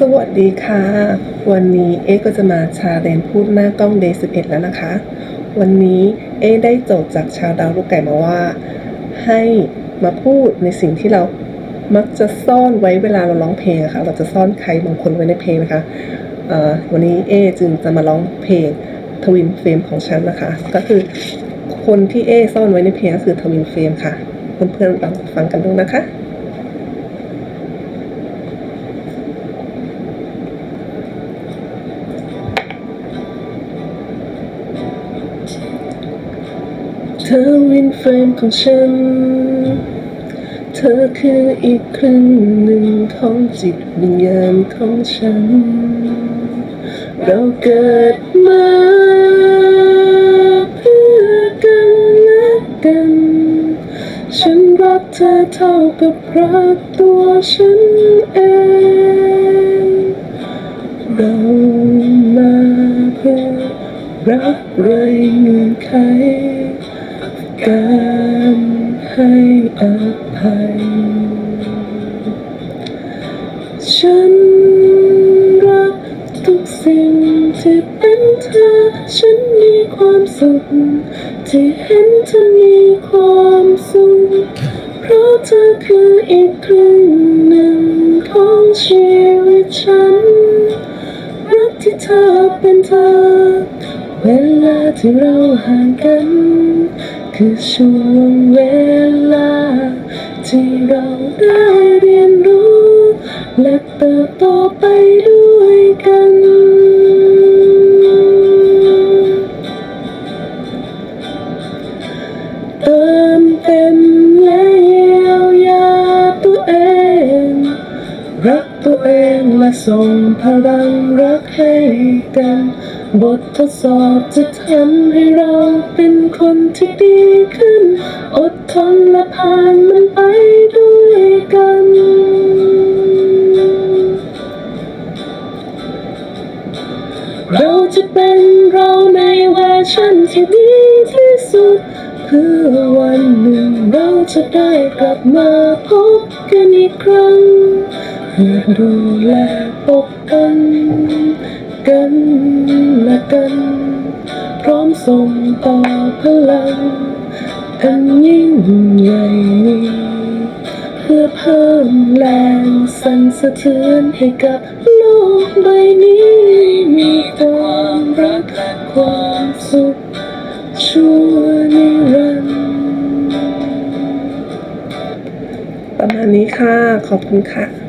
สวัสดีค่ะ วันนี้เอ๊ก็จะมาชาเลนพูดหน้ากล้อง Day 11 แล้วนะคะ วันนี้เอ๊ได้โจทย์จากชาวดาวลูกไก่มาว่า ให้มาพูดในสิ่งที่เรามักจะซ่อนไว้เวลาเราร้องเพลงะค่ะเราจะซ่อนใครบางคนไว้ในเพลงนะคะเอ่อวันนี้เอจึงจะมาร้องเพลงทวินเฟรมของฉันนะคะ ก็คือคนที่เอซ่อนไว้ในเพลงก็คือทวินเฟรมค่ะ เพื่อนๆลองฟังกันดูนะคะ เธอวินเฟรมของฉัน เธอคืออีกครึ่งหนึ่งของจิตวิญญาณของฉัน เราเกิดมาเพื่อกันและกัน ฉันรักเธอเท่ากับรักตัวฉันเอง เรามาเพื่อรักไรเงื่อนไข การให้อภัย ฉันรักทุกสิ่งที่เป็นเธอ ฉันมีความสุข ที่เห็นเธอมีความสุข เพราะเธอคืออีกครึ่งหนึ่งของชีวิตฉัน รักที่เธอเป็นเธอ เวลาที่เราห่างกัน คือช่วงเวลา ที่เราได้เรียนรู้ และเติบโตไปด้วยกัน เออ รักตัวเองและส่งพลังรักให้กัน บททดสอบจะทำให้เราเป็นคนที่ดีขึ้น อดทนและผ่านมันไปด้วยกัน เราจะเป็นเราในเวอร์ชันที่ดีที่สุดเพื่อวันหนึ่งเราจะได้กลับมาพบกันอีกครั้ง เพื่อดูแลปกป้องกันและกัน พร้อมส่งต่อพลัง อันยิ่งใหญ่นี้เพื่อเพิ่มแรงสั่นสะเทือนให้กับโลกใบนี้ มีความรักความสุขชั่วนิรันดร์ประมาณนี้ค่ะ ขอบคุณค่ะ